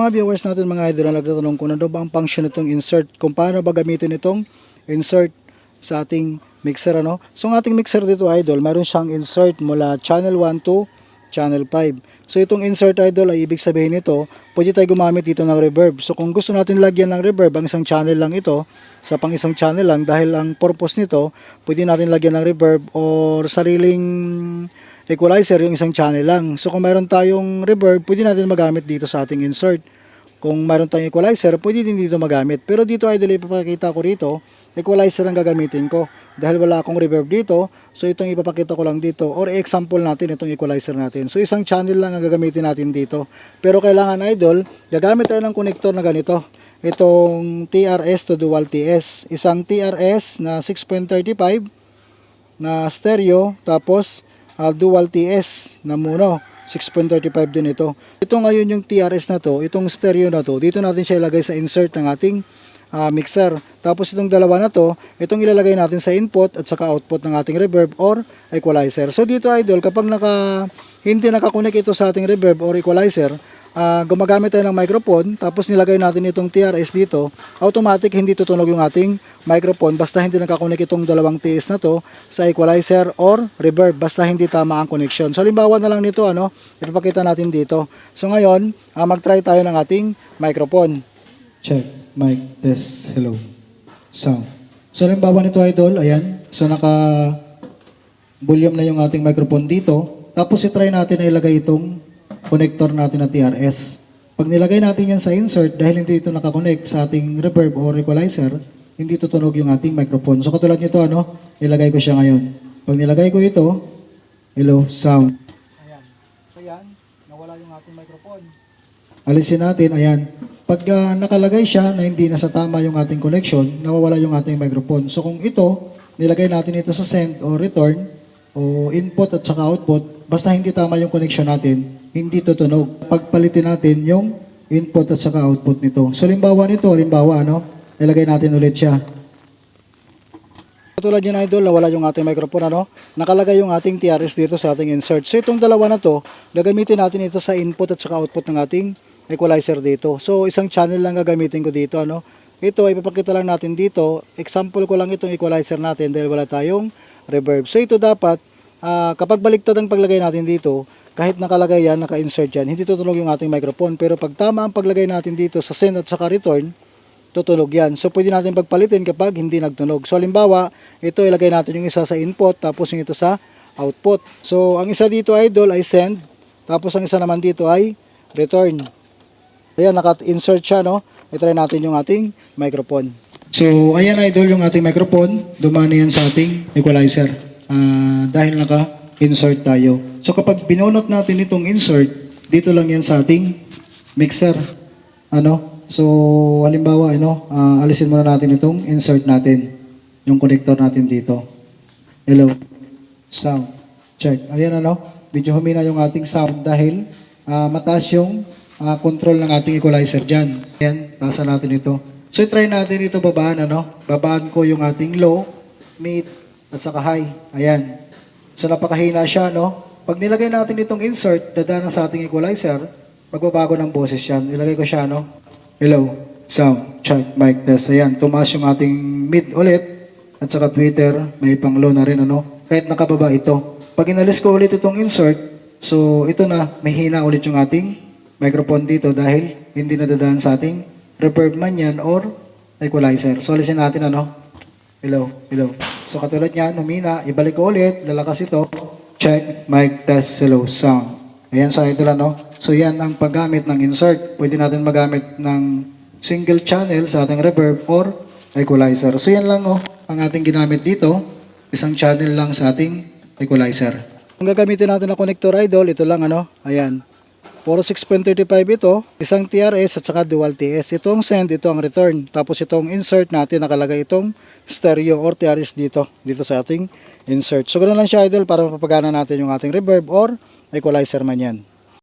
Mga viewers natin mga idol na nagtatanong kung ano ba ang function nitong insert, kung paano ba gamitin itong insert sa ating mixer ano. So ang ating mixer dito idol, mayroon siyang insert mula channel 1 to channel 5. So itong insert idol ay ibig sabihin nito, pwede tayo gumamit dito ng reverb. So kung gusto natin lagyan ng reverb, ang isang channel lang ito, sa pang isang channel lang dahil ang purpose nito, pwede natin lagyan ng reverb or sariling equalizer yung isang channel lang. So kung mayroon tayong reverb, pwede natin magamit dito sa ating insert. Kung mayroon tayong equalizer, pwede din dito magamit. Pero dito idol, ipapakita ko rito, equalizer ang gagamitin ko. Dahil wala akong reverb dito, so itong ipapakita ko lang dito. Or example natin, itong equalizer natin. So isang channel lang ang gagamitin natin dito. Pero kailangan idol, gagamit tayo ng connector na ganito. Itong TRS to dual TS. Isang TRS na 6.35 na stereo, tapos uh, dual TS na mono. 6.35 din ito. Ito ngayon yung TRS na to, itong stereo na to, dito natin siya ilagay sa insert ng ating ah, mixer. Tapos itong dalawa na to, itong ilalagay natin sa input at saka output ng ating reverb or equalizer. So dito idol, kapag naka, hindi nakakonect ito sa ating reverb or equalizer, ah, gumagamit tayo ng microphone, tapos nilagay natin itong TRS dito, automatic hindi tutunog yung ating microphone basta hindi nakakonect itong dalawang TS na to sa equalizer or reverb basta hindi tama ang connection. So halimbawa na lang nito ano, ipapakita natin dito. So ngayon, ah, mag-try tayo ng ating microphone. Check, mic, test, hello, sound. So halimbawa nito idol, ayan. So naka volume na yung ating microphone dito. Tapos i-try natin na ilagay itong connector natin na TRS. Pag nilagay natin yan sa insert, dahil hindi ito nakakonect sa ating reverb or equalizer, hindi tutunog yung ating microphone. So katulad nito, ano, nilagay ko siya ngayon. Pag nilagay ko ito, hello, sound. Ayan. So yan, nawala yung ating microphone. Alisin natin, ayan. Pag ah, nakalagay siya na hindi nasa tama yung ating connection, nawawala yung ating microphone. So kung ito, nilagay natin ito sa send o return, o input at saka output, basta hindi tama yung connection natin, hindi tutunog. Pagpalitin natin yung input at saka output nito. So limbawa nito, limbawa ano, ilagay natin ulit siya. Katulad yun idol, nawala yung ating microphone ano, nakalagay yung ating TRS dito sa ating insert. So itong dalawa na to, gagamitin natin ito sa input at saka output ng ating equalizer dito. So isang channel lang gagamitin ko dito ano. Ito ipapakita lang natin dito. Example ko lang itong equalizer natin dahil wala tayong reverb. So ito dapat ah, kapag baliktad ang paglagay natin dito, kahit nakalagay yan, naka-insert yan, hindi tutunog yung ating microphone. Pero pag tama ang paglagay natin dito sa send at saka return, tutunog yan. So pwede natin pagpalitin kapag hindi nagtunog. So halimbawa, ito ilagay natin yung isa sa input tapos yung ito sa output. So ang isa dito idol ay send tapos ang isa naman dito ay return. Ayan, naka-insert siya no. I-try natin yung ating microphone. So ayan idol yung ating microphone. Dumani yan sa ating equalizer. Ah, dahil naka-insert tayo. So kapag binunot natin itong insert, dito lang yan sa ating mixer. Ano? So, halimbawa, ano, ah, alisin muna natin itong insert natin. Yung connector natin dito. Hello. Sound. Check. Ayan ano. Medyo humina yung ating sound dahil ah, mataas yung ah, control ng ating equalizer dyan. Ayan. Taasan natin ito. So, try natin ito babaan, ano. Babaan ko yung ating low, mid, at saka high. Ayan. So, napakahina siya, no. Pag nilagay natin itong insert, dadaan sa ating equalizer, magbabago ng boses yan. Ilagay ko siya, no. Hello, sound, check, mic test. Ayan, tumaas yung ating mid ulit. At saka Twitter, may pang low na rin, ano. Kahit nakababa ito. Pag inalis ko ulit itong insert, so ito na, may hina ulit yung ating microphone dito dahil hindi nadadaan sa ating reverb man yan or equalizer. So alisin natin, ano. Hello, hello. So katulad niyan, humina, ibalik ko ulit, lalakas ito. Check, mic test, hello, sound. Ayan sa ito lang, no? So yan ang paggamit ng insert. Pwede natin magamit ng single channel sa ating reverb or equalizer. So yan lang, oh, ang ating ginamit dito. Isang channel lang sa ating equalizer. Ang gagamitin natin na connector idol, ito lang, ano? Ayan. Puro 6.35 ito, isang TRS at saka dual TS. Itong send, ito ang return. Tapos itong insert natin, nakalagay itong stereo or TRS dito, dito sa ating insert. So, ganoon lang siya idol para mapapagana natin yung ating reverb or equalizer man yan.